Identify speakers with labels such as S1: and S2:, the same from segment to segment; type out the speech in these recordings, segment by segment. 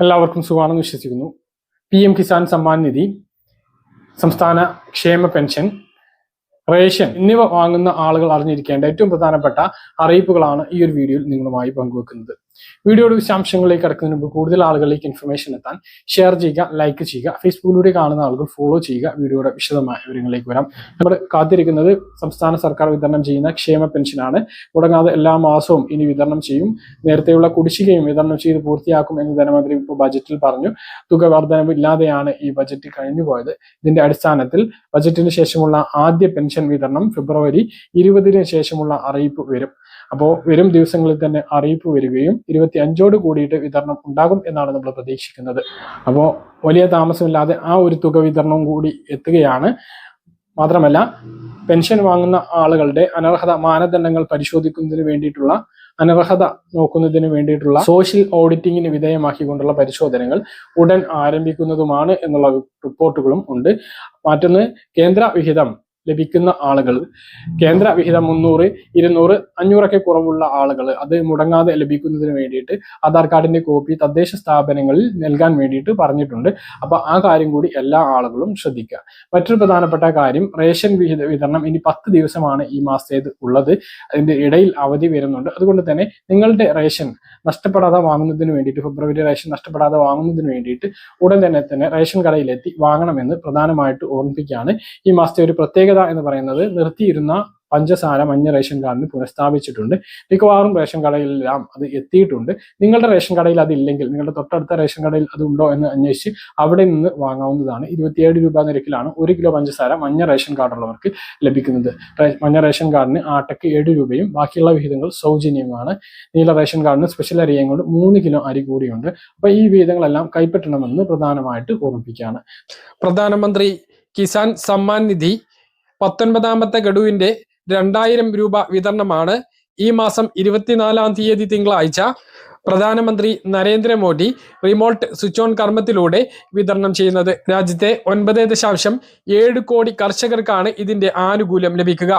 S1: എല്ലാവർക്കും സുഖമാണെന്ന് വിശ്വസിക്കുന്നു. പി എം കിസാൻ സമ്മാൻ നിധി സംസ്ഥാന ക്ഷേമ പെൻഷൻ റേഷൻ എന്നിവ വാങ്ങുന്ന ആളുകൾ അറിഞ്ഞിരിക്കേണ്ട ഏറ്റവും പ്രധാനപ്പെട്ട അറിയിപ്പുകളാണ് ഈ ഒരു വീഡിയോയിൽ നിങ്ങളുമായി പങ്കുവെക്കുന്നത്. വീഡിയോയുടെ വിശദാംശങ്ങളിലേക്ക് കടക്കുന്നതിന് മുമ്പ് കൂടുതൽ ആളുകളിലേക്ക് ഇൻഫർമേഷൻ എത്താൻ ഷെയർ ചെയ്യുക ലൈക്ക് ചെയ്യുക ഫേസ്ബുക്കിലൂടെ കാണുന്ന ആളുകൾ ഫോളോ ചെയ്യുക വീഡിയോയുടെ വിശദമായ വിവരങ്ങളിലേക്ക് വരാം. നമ്മൾ കാത്തിരിക്കുന്നത് സംസ്ഥാന സർക്കാർ വിതരണം ചെയ്യുന്ന ക്ഷേമ പെൻഷനാണ് മുടങ്ങാതെ എല്ലാ മാസവും ഇനി വിതരണം ചെയ്യും. നേരത്തെയുള്ള കുടിശ്ശികയും വിതരണം ചെയ്ത് പൂർത്തിയാക്കും എന്ന് ധനമന്ത്രി ഇപ്പോൾ ബജറ്റിൽ പറഞ്ഞു. തുക വർധനവ് ഇല്ലാതെയാണ് ഈ ബജറ്റ് കഴിഞ്ഞുപോയത് ഇതിന്റെ അടിസ്ഥാനത്തിൽ ബജറ്റിന് ശേഷമുള്ള ആദ്യ പെൻഷൻ വിതരണം ഫെബ്രുവരി ഇരുപതിന് ശേഷമുള്ള അറിയിപ്പ് വരും. അപ്പോൾ വരും ദിവസങ്ങളിൽ തന്നെ അറിയിപ്പ് വരികയും ഇരുപത്തി അഞ്ചോട് കൂടിയിട്ട് വിതരണം ഉണ്ടാകും എന്നാണ് നമ്മൾ പ്രതീക്ഷിക്കുന്നത്. അപ്പോൾ വലിയ താമസമില്ലാതെ ആ ഒരു തുക വിതരണവും കൂടി എത്തുകയാണ്. മാത്രമല്ല പെൻഷൻ വാങ്ങുന്ന ആളുകളുടെ അനർഹത മാനദണ്ഡങ്ങൾ പരിശോധിക്കുന്നതിന് വേണ്ടിയിട്ടുള്ള അനർഹത നോക്കുന്നതിന് വേണ്ടിയിട്ടുള്ള സോഷ്യൽ ഓഡിറ്റിങ്ങിന് വിധേയമാക്കിക്കൊണ്ടുള്ള പരിശോധനകൾ ഉടൻ ആരംഭിക്കുന്നതുമാണ് എന്നുള്ള റിപ്പോർട്ടുകളും ഉണ്ട്. മറ്റൊന്ന് കേന്ദ്ര വിഹിതം ലഭിക്കുന്ന ആളുകൾ. കേന്ദ്ര വിഹിതം മുന്നൂറ് ഇരുന്നൂറ് അഞ്ഞൂറൊക്കെ കുറവുള്ള ആളുകൾ. അത് മുടങ്ങാതെ ലഭിക്കുന്നതിന് വേണ്ടിയിട്ട് ആധാർ കാർഡിന്റെ കോപ്പി തദ്ദേശ സ്ഥാപനങ്ങളിൽ നൽകാൻ വേണ്ടിയിട്ട് പറഞ്ഞിട്ടുണ്ട്. അപ്പൊ ആ കാര്യം കൂടി എല്ലാ ആളുകളും ശ്രദ്ധിക്കുക. മറ്റൊരു പ്രധാനപ്പെട്ട കാര്യം റേഷൻ വിഹിത വിതരണം ഇനി പത്ത് ദിവസമാണ് ഈ മാസത്തേത് ഉള്ളത്. അതിന്റെ ഇടയിൽ അവധി വരുന്നുണ്ട്. അതുകൊണ്ട് തന്നെ നിങ്ങളുടെ റേഷൻ നഷ്ടപ്പെടാതെ വാങ്ങുന്നതിന് വേണ്ടിയിട്ട് ഫെബ്രുവരി റേഷൻ നഷ്ടപ്പെടാതെ വാങ്ങുന്നതിന് വേണ്ടിയിട്ട് ഉടൻ തന്നെ തന്നെ റേഷൻ കടയിലെത്തി വാങ്ങണമെന്ന് പ്രധാനമായിട്ട് ഓർമ്മിപ്പിക്കുകയാണ്. ഈ മാസത്തെ ഒരു പ്രത്യേകത എന്ന് പറയുന്നത് നിർത്തിയിരുന്ന പഞ്ചസാര മഞ്ഞ റേഷൻ കാർഡിന് പുനഃസ്ഥാപിച്ചിട്ടുണ്ട്. മിക്കവാറും റേഷൻ കടയിലെല്ലാം അത് എത്തിയിട്ടുണ്ട്. നിങ്ങളുടെ റേഷൻ കടയിൽ അതില്ലെങ്കിൽ നിങ്ങളുടെ തൊട്ടടുത്ത റേഷൻ കടയിൽ അത് ഉണ്ടോ എന്ന് അന്വേഷിച്ച് അവിടെ നിന്ന് വാങ്ങാവുന്നതാണ്. ഇരുപത്തിയേഴ് രൂപ നിരക്കിലാണ് ഒരു കിലോ പഞ്ചസാര മഞ്ഞ റേഷൻ കാർഡുള്ളവർക്ക് ലഭിക്കുന്നത്. മഞ്ഞ റേഷൻ കാർഡിന് ആട്ടയ്ക്ക് ഏഴ് രൂപയും ബാക്കിയുള്ള വിഹിതങ്ങൾ സൗജന്യമാണ്. നീല റേഷൻ കാർഡിന് സ്പെഷ്യൽ അരിയും കൊണ്ട് മൂന്ന് കിലോ അരി കൂടിയുണ്ട്. അപ്പൊ ഈ വിഹിതങ്ങളെല്ലാം കൈപ്പറ്റണമെന്ന് പ്രധാനമായിട്ട് ഓർമ്മിപ്പിക്കുകയാണ്.
S2: പ്രധാനമന്ത്രി കിസാൻ സമ്മാൻ നിധി പത്തൊൻപതാമത്തെ ഗഡുവിന്റെ രണ്ടായിരം രൂപ വിതരണമാണ് ഈ മാസം ഇരുപത്തിനാലാം തീയതി തിങ്കളാഴ്ച പ്രധാനമന്ത്രി നരേന്ദ്രമോദി റിമോട്ട് സ്വിച്ച് ഓൺ കർമ്മത്തിലൂടെ വിതരണം ചെയ്യുന്നത്. രാജ്യത്തെ ഒൻപത് ദശാംശം ഏഴ് കോടി കർഷകർക്കാണ് ഇതിന്റെ ആനുകൂല്യം ലഭിക്കുക.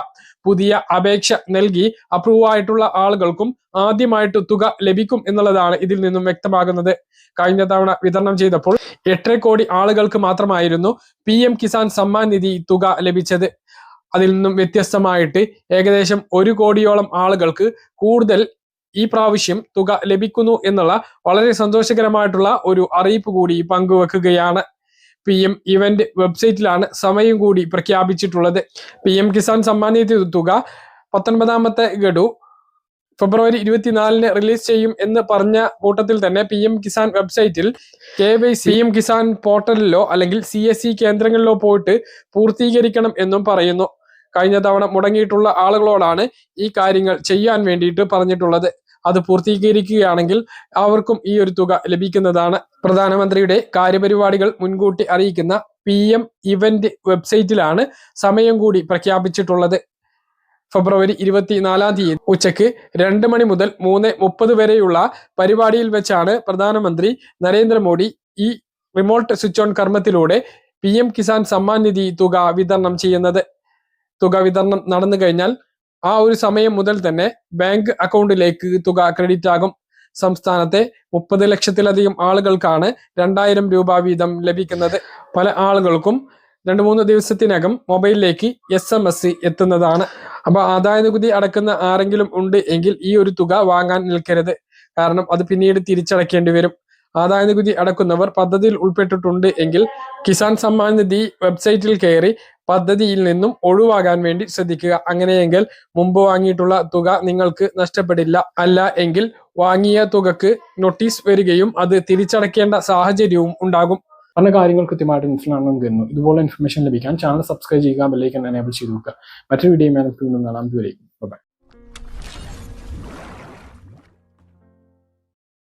S2: പുതിയ അപേക്ഷ നൽകി അപ്രൂവ് ആയിട്ടുള്ള ആളുകൾക്കും ആദ്യമായിട്ട് തുക ലഭിക്കും എന്നുള്ളതാണ് ഇതിൽ നിന്നും വ്യക്തമാകുന്നത്. കഴിഞ്ഞ തവണ വിതരണം ചെയ്തപ്പോൾ എട്ടര കോടി ആളുകൾക്ക് മാത്രമായിരുന്നു പി കിസാൻ സമ്മാൻ നിധി തുക ലഭിച്ചത്. അതിൽ നിന്നും വ്യത്യസ്തമായിട്ട് ഏകദേശം ഒരു കോടിയോളം ആളുകൾക്ക് കൂടുതൽ ഈ പ്രാവശ്യം തുക ലഭിക്കുന്നു എന്നുള്ള വളരെ സന്തോഷകരമായിട്ടുള്ള ഒരു അറിയിപ്പ് കൂടി പങ്കുവെക്കുകയാണ്. പി എം ഇവന്റ് വെബ്സൈറ്റിലാണ് സമയം കൂടി പ്രഖ്യാപിച്ചിട്ടുള്ളത്. പി എം കിസാൻ സമ്മാൻ നിധി തുക പത്തൊൻപതാമത്തെ ഗഡു ഫെബ്രുവരി ഇരുപത്തിനാലിന് റിലീസ് ചെയ്യും എന്ന് പറഞ്ഞ കൂട്ടത്തിൽ തന്നെ പി എം കിസാൻ വെബ്സൈറ്റിൽ K Y C M Kisan പോർട്ടലിലോ അല്ലെങ്കിൽ സി എസ് സി കേന്ദ്രങ്ങളിലോ പോയിട്ട് പൂർത്തീകരിക്കണം എന്നും പറയുന്നു. കഴിഞ്ഞ തവണ മുടങ്ങിയിട്ടുള്ള ആളുകളോടാണ് ഈ കാര്യങ്ങൾ ചെയ്യാൻ വേണ്ടിയിട്ട് പറഞ്ഞിട്ടുള്ളത്. അത് പൂർത്തീകരിക്കുകയാണെങ്കിൽ അവർക്കും ഈ ഒരു തുക ലഭിക്കുന്നതാണ്. പ്രധാനമന്ത്രിയുടെ കാര്യപരിപാടികൾ മുൻകൂട്ടി അറിയിക്കുന്ന പി എം ഇവന്റ് വെബ്സൈറ്റിലാണ് സമയം കൂടി പ്രഖ്യാപിച്ചിട്ടുള്ളത്. ഫെബ്രുവരി ഇരുപത്തിനാലാം തീയതി ഉച്ചയ്ക്ക് രണ്ട് മണി മുതൽ മൂന്ന് മുപ്പത് വരെയുള്ള പരിപാടിയിൽ വെച്ചാണ് പ്രധാനമന്ത്രി നരേന്ദ്രമോദി ഈ റിമോട്ട് സ്വിച്ച് ഓൺ കർമ്മത്തിലൂടെ പി കിസാൻ സമ്മാൻ നിധി തുക വിതരണം ചെയ്യുന്നത്. തുക വിതരണം നടന്നു കഴിഞ്ഞാൽ ആ ഒരു സമയം മുതൽ തന്നെ ബാങ്ക് അക്കൗണ്ടിലേക്ക് തുക ക്രെഡിറ്റ് ആകും. സംസ്ഥാനത്തെ മുപ്പത് ലക്ഷത്തിലധികം ആളുകൾക്കാണ് രണ്ടായിരം രൂപ വീതം ലഭിക്കുന്നത്. പല ആളുകൾക്കും രണ്ട് മൂന്ന് ദിവസത്തിനകം മൊബൈലിലേക്ക് എസ് എം എസ് എത്തുന്നതാണ്. അപ്പൊ ആദായ നികുതി അടക്കുന്ന ആരെങ്കിലും ഉണ്ട് എങ്കിൽ ഈ ഒരു തുക വാങ്ങാൻ നിൽക്കരുത്. കാരണം അത് പിന്നീട് തിരിച്ചടക്കേണ്ടി വരും. ആദായ നികുതി അടക്കുന്നവർ പദ്ധതിയിൽ ഉൾപ്പെട്ടിട്ടുണ്ട് എങ്കിൽ കിസാൻ സമ്മാൻ നിധി വെബ്സൈറ്റിൽ കയറി പദ്ധതിയിൽ നിന്നും ഒഴിവാകാൻ വേണ്ടി ശ്രദ്ധിക്കുക. അങ്ങനെയെങ്കിൽ മുമ്പ് വാങ്ങിയിട്ടുള്ള തുക നിങ്ങൾക്ക് നഷ്ടപ്പെടില്ല. അല്ല എങ്കിൽ വാങ്ങിയ തുകക്ക് നോട്ടീസ് വരികയും അത് തിരിച്ചടക്കേണ്ട സാഹചര്യവും ഉണ്ടാകും.
S1: പറഞ്ഞ കാര്യങ്ങൾ കൃത്യമായിട്ട് മനസ്സിലാണെന്ന് കരുതുന്നു. ഇതുപോലെ ഇൻഫർമേഷൻ ലഭിക്കാൻ ചാനൽ സബ്സ്ക്രൈബ് ചെയ്യുക ബെല്ലൈക്കൻ എനേബിൾ ചെയ്ത് നോക്കുക മറ്റൊരു വീഡിയോ ഞാൻ കാണാം. ഇതുവരെയും